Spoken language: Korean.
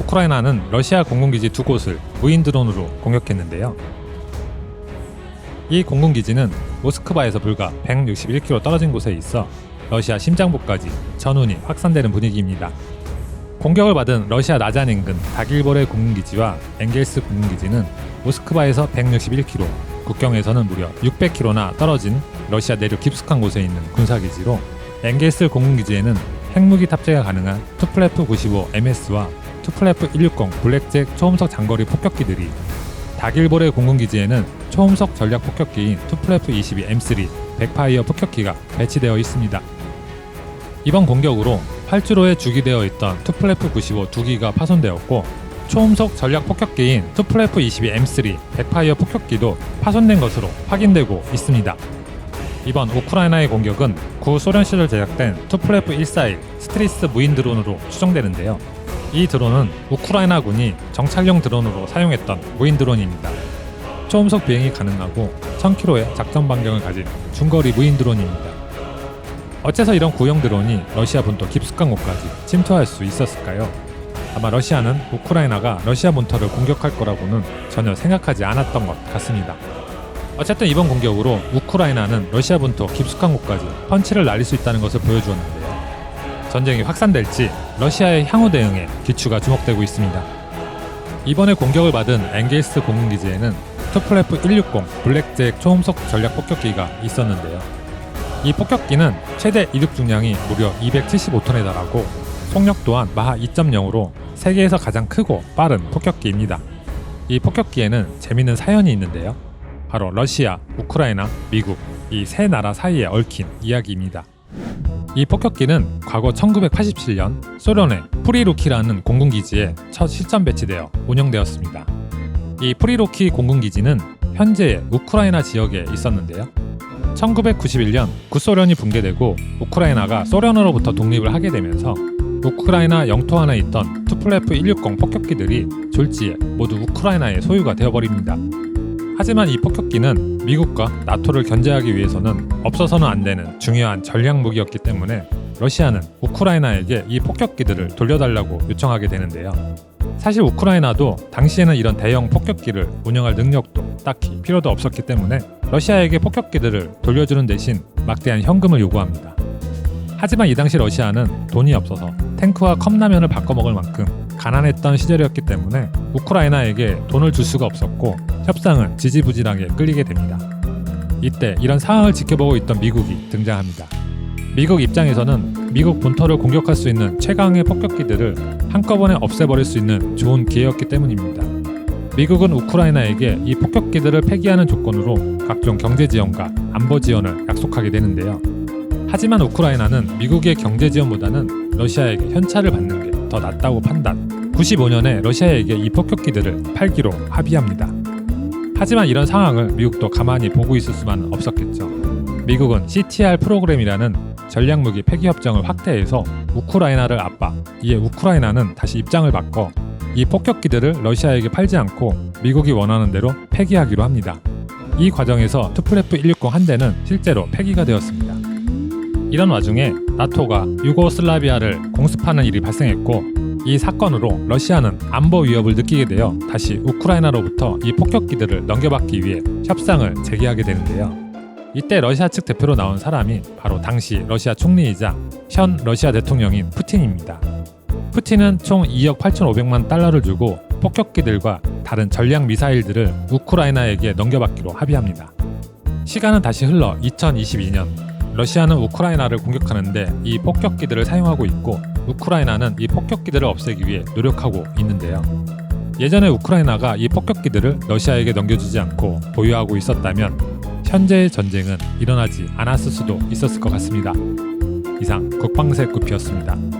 우크라이나는 러시아 공군기지 두 곳을 무인 드론으로 공격했는데요. 이 공군기지는 모스크바에서 불과 161km 떨어진 곳에 있어 러시아 심장부까지 전운이 확산되는 분위기입니다. 공격을 받은 러시아 나잔 인근 다길보레 공군기지와 엥겔스 공군기지는 모스크바에서 161km, 국경에서는 무려 600km나 떨어진 러시아 내륙 깊숙한 곳에 있는 군사기지로 엥겔스 공군기지에는 핵무기 탑재가 가능한 투플레프 95 MS와 투플레프 160 블랙잭 초음속 장거리 폭격기들이 다길보레 공군기지에는 초음속 전략 폭격기인 투플레프 22 M3 백파이어 폭격기가 배치되어 있습니다. 이번 공격으로 활주로에 주기되어 있던 투플레프 95두 기가 파손되었고 초음속 전략 폭격기인 투플레프 22 M3 백파이어 폭격기도 파손된 것으로 확인되고 있습니다. 이번 우크라이나의 공격은 구 소련 시절 제작된 투플레프 141 스트리스 무인 드론으로 추정되는데요. 이 드론은 우크라이나군이 정찰용 드론으로 사용했던 무인 드론입니다. 초음속 비행이 가능하고 1000km의 작전 반경을 가진 중거리 무인 드론입니다. 어째서 이런 구형 드론이 러시아 본토 깊숙한 곳까지 침투할 수 있었을까요? 아마 러시아는 우크라이나가 러시아 본토를 공격할 거라고는 전혀 생각하지 않았던 것 같습니다. 어쨌든 이번 공격으로 우크라이나는 러시아 본토 깊숙한 곳까지 펀치를 날릴 수 있다는 것을 보여주었는데요. 전쟁이 확산될지 러시아의 향후 대응에 기추가 주목되고 있습니다. 이번에 공격을 받은 엥겔스 공군기지에는 투플레프 160 블랙잭 초음속 전략 폭격기가 있었는데요. 이 폭격기는 최대 이륙 중량이 무려 275톤에 달하고 속력 또한 마하 2.0으로 세계에서 가장 크고 빠른 폭격기입니다. 이 폭격기에는 재밌는 사연이 있는데요. 바로 러시아, 우크라이나, 미국 이 세 나라 사이에 얽힌 이야기입니다. 이 폭격기는 과거 1987년 소련의 프리루키라는 공군기지에 첫 실전 배치되어 운영되었습니다. 이 프리루키 공군기지는 현재 우크라이나 지역에 있었는데요. 1991년 구소련이 붕괴되고 우크라이나가 소련으로부터 독립을 하게 되면서 우크라이나 영토 안에 있던 투플레프 160 폭격기들이 졸지에 모두 우크라이나의 소유가 되어버립니다. 하지만 이 폭격기는 미국과 나토를 견제하기 위해서는 없어서는 안 되는 중요한 전략 무기였기 때문에 러시아는 우크라이나에게 이 폭격기들을 돌려달라고 요청하게 되는데요. 사실 우크라이나도 당시에는 이런 대형 폭격기를 운영할 능력도 딱히 필요도 없었기 때문에 러시아에게 폭격기들을 돌려주는 대신 막대한 현금을 요구합니다. 하지만 이 당시 러시아는 돈이 없어서 탱크와 컵라면을 바꿔 먹을 만큼 가난했던 시절이었기 때문에 우크라이나에게 돈을 줄 수가 없었고 협상은 지지부진하게 끌리게 됩니다. 이때 이런 상황을 지켜보고 있던 미국이 등장합니다. 미국 입장에서는 미국 본토를 공격할 수 있는 최강의 폭격기들을 한꺼번에 없애버릴 수 있는 좋은 기회였기 때문입니다. 미국은 우크라이나에게 이 폭격기들을 폐기하는 조건으로 각종 경제 지원과 안보 지원을 약속하게 되는데요. 하지만 우크라이나는 미국의 경제 지원보다는 러시아에게 현찰을 받는 게 더 낫다고 판단. 95년에 러시아에게 이 폭격기들을 팔기로 합의합니다. 하지만 이런 상황을 미국도 가만히 보고 있을 수만은 없었겠죠. 미국은 CTR 프로그램이라는 전략무기 폐기 협정을 확대해서 우크라이나를 압박. 이에 우크라이나는 다시 입장을 바꿔 이 폭격기들을 러시아에게 팔지 않고 미국이 원하는 대로 폐기하기로 합니다. 이 과정에서 투플레프 160 한 대는 실제로 폐기가 되었습니다. 이런 와중에 나토가 유고슬라비아를 공습하는 일이 발생했고 이 사건으로 러시아는 안보 위협을 느끼게 되어 다시 우크라이나로부터 이 폭격기들을 넘겨받기 위해 협상을 재개하게 되는데요. 이때 러시아 측 대표로 나온 사람이 바로 당시 러시아 총리이자 현 러시아 대통령인 푸틴입니다. 푸틴은 총 2억 8,500만 달러를 주고 폭격기들과 다른 전략 미사일들을 우크라이나에게 넘겨받기로 합의합니다. 시간은 다시 흘러 2022년 러시아는 우크라이나를 공격하는데 이 폭격기들을 사용하고 있고 우크라이나는 이 폭격기들을 없애기 위해 노력하고 있는데요. 예전에 우크라이나가 이 폭격기들을 러시아에게 넘겨주지 않고 보유하고 있었다면 현재의 전쟁은 일어나지 않았을 수도 있었을 것 같습니다. 이상 국방세 구피였습니다.